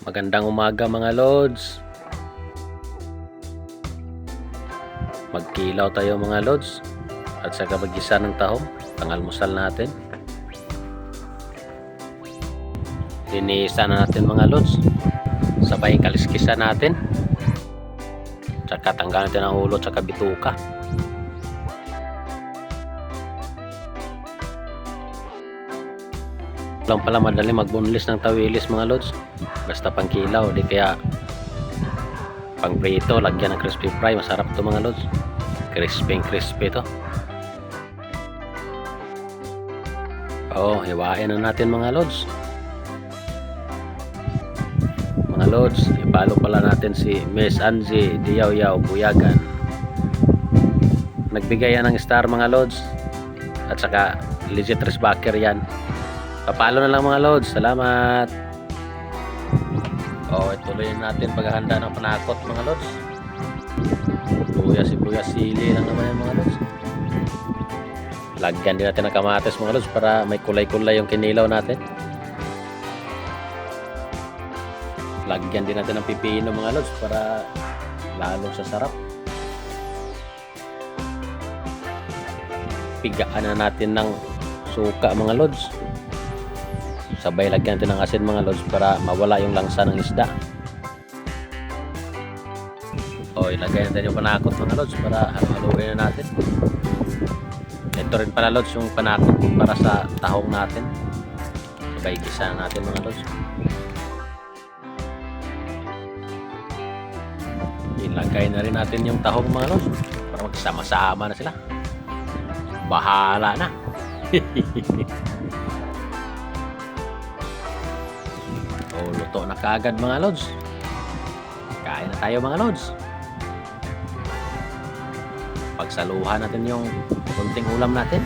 Magandang umaga mga lods. Magkilaw tayo mga lods. At saka mag-isa ng tahong. Pangalmusal natin. Linisan na natin mga lods. Sabay kaliskisan natin. Tsaka tanggal natin ang ulo tsaka bituka. Lang pala madali magbunlis ng tawilis mga lods. Basta pang kilaw di kaya pang prito lagyan ng crispy fry. Masarap to mga lods. Crispy crispy to. Oh hiwain na natin mga lods. Mga lods ipalo pala natin si Miss Angie Diyaw Yaw Buyagan. Nagbigay yan ng star mga lods. At saka legit backer yan Papalo na lang mga lods. Salamat. Oh, ituloy natin paghahanda ng panakot mga lods. Luya, sibuyas, sili lang naman yan mga lods. Lagyan din natin ng kamatis mga lods para may kulay-kulay yung kinilaw natin. Lagyan din natin ng pipino mga lods para lalong sa sarap. Pigaan na natin ng suka mga lods sabay lagyan natin ng asin mga lods para mawala yung langsa ng isda. O ilagay natin yung panakot mga lods para haluin na natin. Ito rin pala lods yung panakot para sa tahong natin. Sabay gisa na natin mga lods. Ilagay na rin natin yung tahong mga lods para magsama-sama na sila. Bahala na O, luto na kaagad mga lods. Kain na tayo mga lods. Pagsaluhan natin yung kunting ulam natin.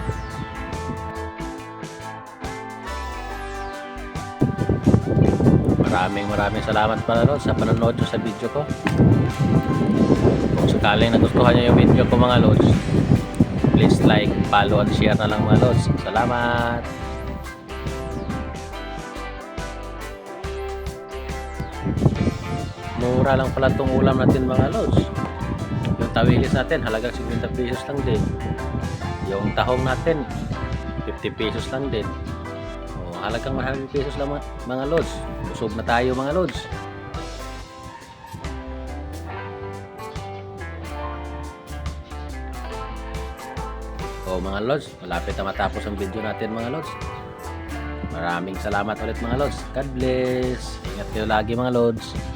Maraming maraming salamat pala lods sa panonood sa video ko. Kung sakaling nagustuhan nyo yung video ko mga lods, please like, follow, and share na lang mga lods. Salamat! Mura lang pala itong ulam natin mga lods. Yung tawilis natin, halagang 50 pesos lang din. Yung tahong natin, 50 pesos lang din. O, halagang 100 pesos lang mga, lods. Busog na tayo mga lods. O mga lods, malapit na matapos ang video natin mga lods. Maraming salamat ulit mga lods. God bless. Kayo lagi mga lods.